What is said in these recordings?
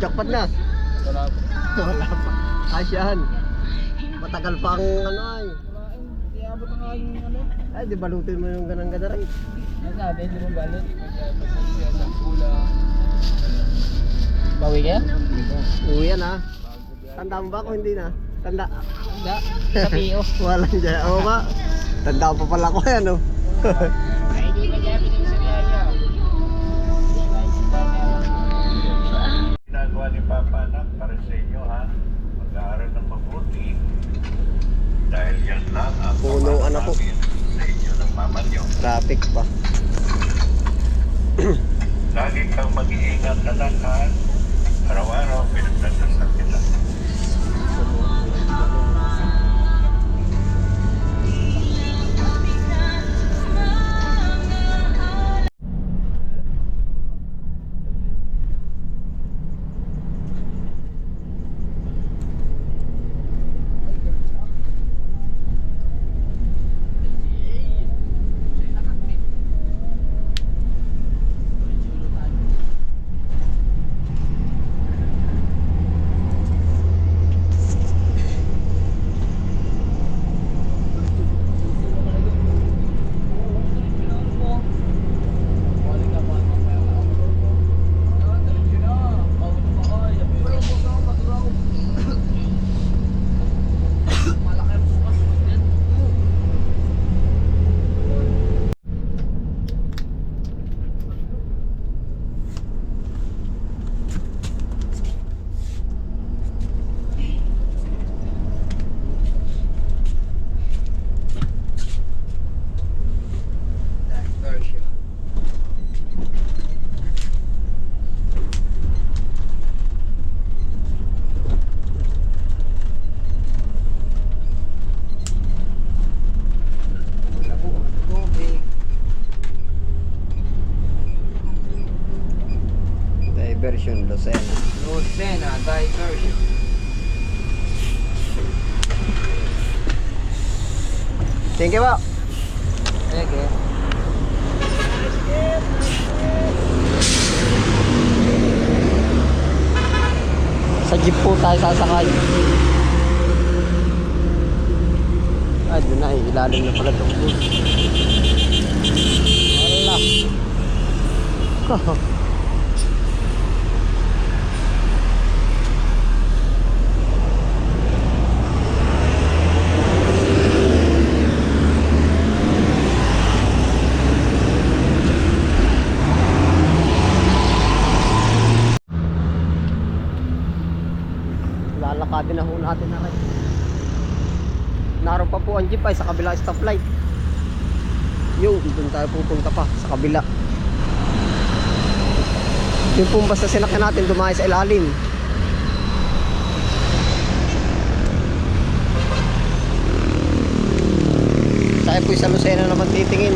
Jackpot na. Wala po. Wala pa. Asyan. Matagal pa ang ano ay. Wala eh. Di abot ang aking ano. Ay, di balutin mo yung ganang gana rin. Sabi, hindi mo pula. Bawi? Hindi ko. Uwi yan ha. Tanda mo ba kung hindi na? Tanda. Hindi. Sa PO. Walang dyan. Oo ba? Tanda pa pala ko yan oh. Traffic pa. Lagi kang mag-iingat anak ha. Araw-araw pinagdadasal kita. Diversion Lucena. Lucena, diversion. Thank you po. Sige. Sa jeep po tayo sasakay. Ay, doon na eh. Ilalim na pala ito. Wala. Lalakadin na ho natin na rin. Naroon pa po ang jeep ay sa kabila stoplight. Yung, doon tayo pupunta pa sa kabila. Yung pong basta sinakyan natin dumayo sa ilalim. Tayo po sa Lucena naman titingin.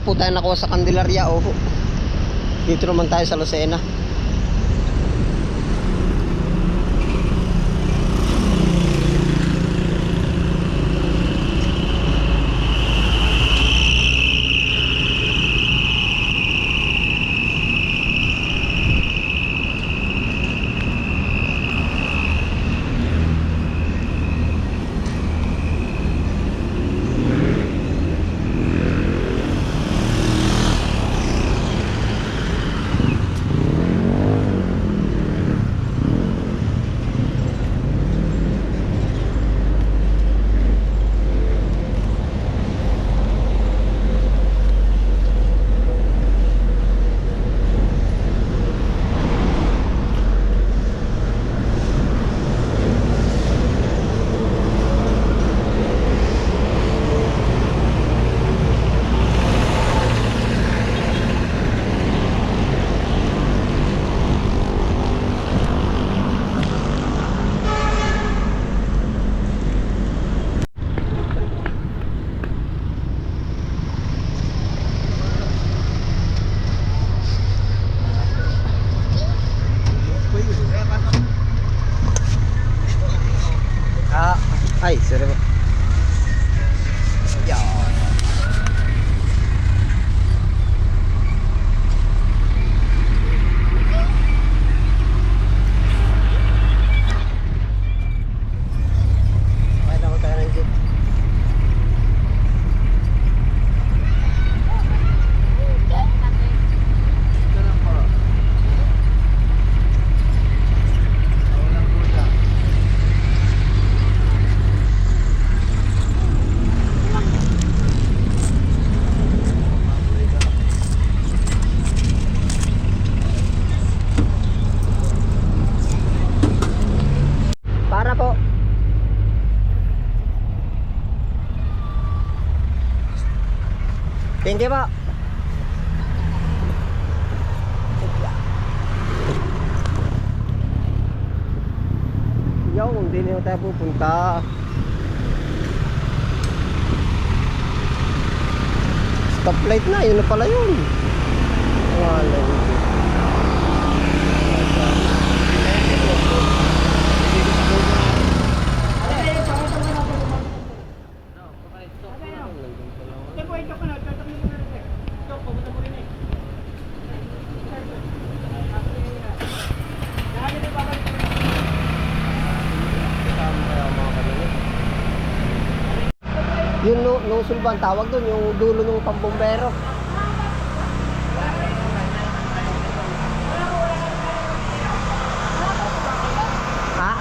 Po tayo nakuha sa Candelaria oh. Dito naman tayo sa Lucena. Thank you. Yo, hindi na tayo pupunta. Stoplight na, yun na pala yun. Wala ano ba ang tawag doon? Yung dulo ng pambombero. Ha?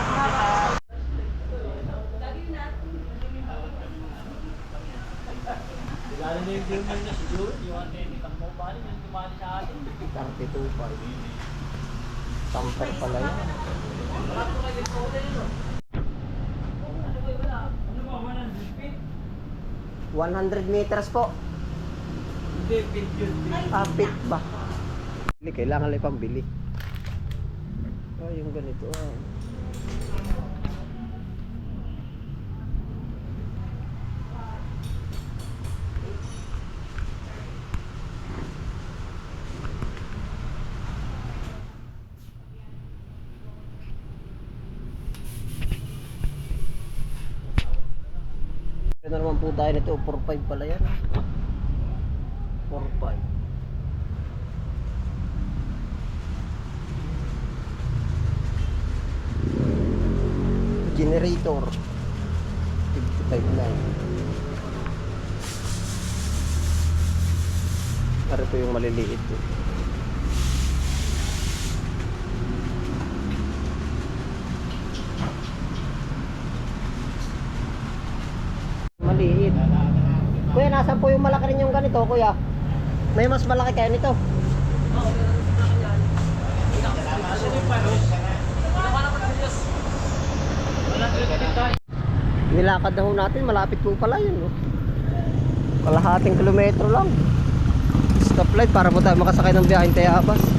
Lalo na yung German na si Jude, yung antenna, kang mobile, yung tumali sa atin. 32 pa. Tamper pala yun. 100 meters po. Hindi, pit yun. Ah, pit ba? Kailangan lang pambili. Oh, ah, yung ganito. Oh. Po tayo nito. 4-5 pala yan. 4-5. Generator. 55 na. Para ito yung maliliit. eh. Nasan po yung malaki rin yung ganito, kuya? May mas malaki kaya nito? Nilakad na ho natin, malapit po pala yun. No? Kalahating kilometro lang. Stoplight para po tayo makasakay ng biyaheng Tayabas.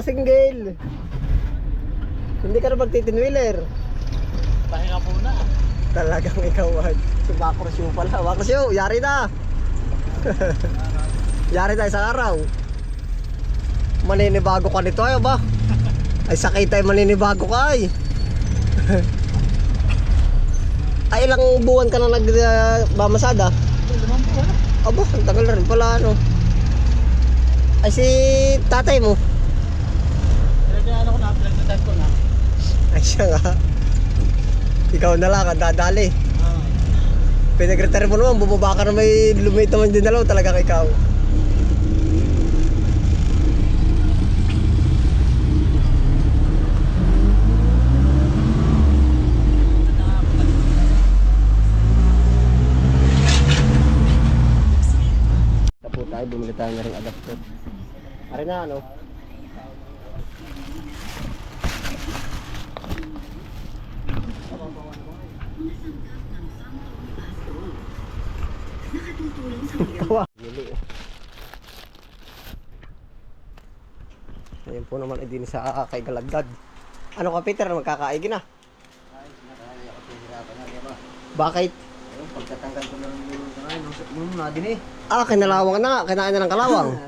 Nakasingle. Hindi ka na magtitinwheeler. Pahinga po na. Talagang ikaw ay sumakros pala. Wakros yung, yari na. yari na isang araw. Maninibago ka nito ay ba? Ay sakay tayo maninibago ka ay. ay ilang buwan ka na nagmamasada? Limang na. Aba, ang tagal na rin pala ano. Ay si tatay mo. Pinagdaan ako na, pinagdaan ko na. Ay siya nga. Ikaw na lang, ang dadali. Pinag-retire mo naman, bumaba ka na may lumit naman din dalaw, talaga ikaw. Tapo tayo, bumili tayo na rin adapter. Ari na ano? Tawa. Eh. Ayun po naman ay din sa kay Galagdad. Ano ka Peter, magkakaigi na? Bakit? Pagkatanggal ko ng ano, yung nadin eh. Ah, kinalawang na nga, kinain na ng kalawang.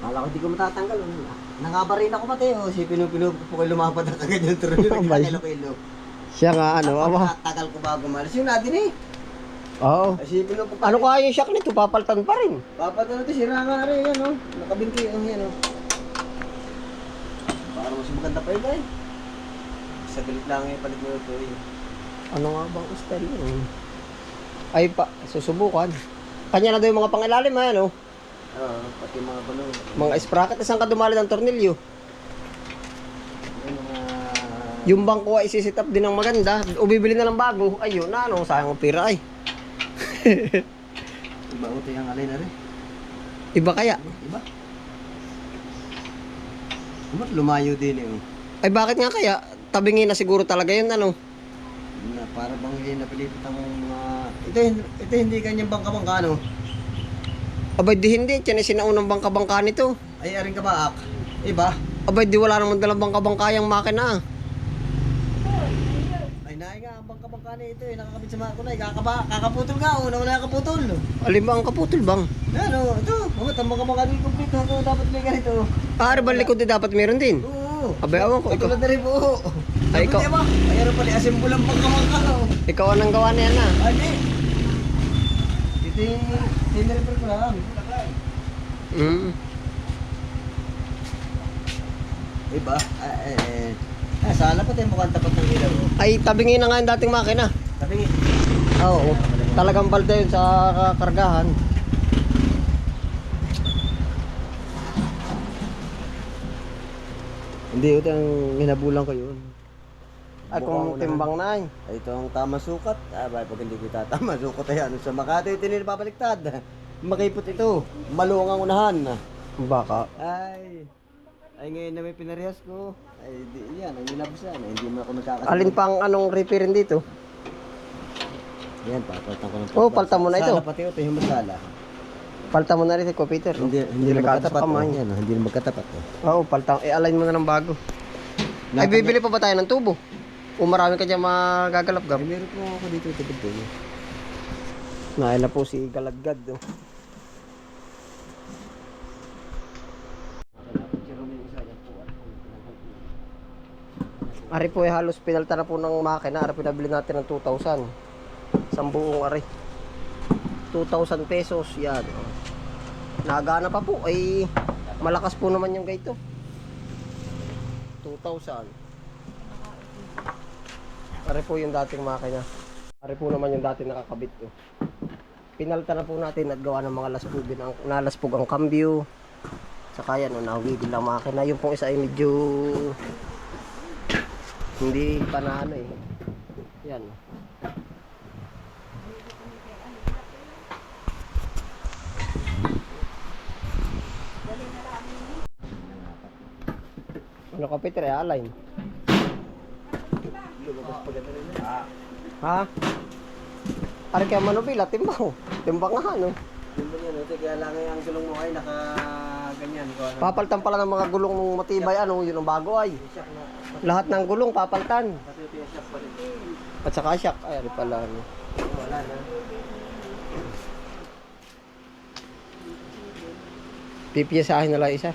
Kala ko di ko matatanggal. Nangabarin ako pati. Oh, si pinupinup ko kayo lumapad na kagad yung tuloy. Kilo-kilo. Siya nga ano, aba. Tagal ko bago malas. Yung nadin eh. Oo. Si pinupup Ano kaya yung shock nito? Papaltan pa rin. Papat na natin, sira nga rin yan oh. Nakabinti yung yan oh. Para mas maganda pa yun eh. Sa galit lang yung palit mo ito eh. Ano nga bang style yun? Ay pa, susubukan. Kanya na daw yung mga pangilalim ha, ano? Oo, pati mga balong. Mga sprocket, saan ka dumali ng tornilyo? Yung mga... Yung bangko ay isisit up din ng maganda. O bibili na ng bago. Ayun na, ano, sayang ang pira ay. Iba uto yung alay na rin. Iba kaya? Iba? Iba, lumayo din eh oh. Ay bakit nga kaya? Tabingin na siguro talaga yun, ano? na para bang hindi napilipit ang mga ito ito hindi kanyang bangka-bangka no Abay di hindi, tiyan sinaunang bangka-bangka nito. ay aring kabaak iba Abay di wala naman dalang bangka-bangka yung makina. ay naay na ito eh nakakabit sa mga kunay kakaba kakaputol nga una wala kakaputol Alin ba ang kaputol bang? ano ito mga ang bangka-bangka din complete ito dapat may ganito Ah, ano ba likod din dapat meron din? oo Abay, awan ko, ikaw. Katulad na rin po Ay, ikaw. ba ay ano pala assemble ang bangka-bangka no Ikaw ang gawa na yan ah. ay di ito yung tinrefer ko lang Mm. iba ah, eh eh ah, sala pati mukhang tapat ng ilaw. Ay, tabingin na nga yung dating makina. sabi nga Oo. Talagang balde yun sa kargahan. Hindi, ito ang hinabulan ko yun. Ay, kung Mukhang timbang na eh. Ay, ito ang tama sukat. Ah, ba, pag hindi kita tama sukat ay ano sa Makati, ito nila babaliktad. Makipot ito. Maluwang ang unahan. Baka. Ay, ay ngayon na may pinarehas ko. Ay, di, yan, ang nilabas yan. Ay, hindi mo ako nagkakasin. Alin pang anong repairin dito? Yan, papalitan ko ng Oh, palta mo na ito. Sala pati ito, yung masala. Palta mo na rin si Ko no? Hindi, hindi na Delikado sa magkatapat. kamay. Oh. Yan, oh, hindi na magkatapat. Oh. Oo, palta. I-align mo na ng bago. Ay, Nakanya- bibili pa ba tayo ng tubo? O marami ka dyan magagalap Ay, gap? meron po ako dito, tibig din. Naila po si Galagad. Oh. Ari po ay halos pinalta na po ng makina. Ari pinabili natin ng 2,000. Isang buong ari. 2,000 pesos. Yan. Nagana pa po. Ay malakas po naman yung gaito. 2,000. Ari po yung dating makina. Ari po naman yung dating nakakabit. Oh. Pinalta na po natin at gawa ng mga laspugin ang nalaspog ang cambio. Saka yan, oh, nahugigil ang makina. Yung pong isa ay medyo hindi pa na ano eh. Yan. Ano ka Peter, eh, align. Ha? Ari kaya manubila, timbang. Timbang nga? Yun ba yan, ito, kaya lang ang gulong mo ay naka ganyan. Ano, Papaltan pala ng mga gulong ng matibay, ano, yun ang bago ay. Lahat ng gulong, papaltan. At saka shock, ay, ari pala, ano. Wala na. Pipiyasahin na lang isa.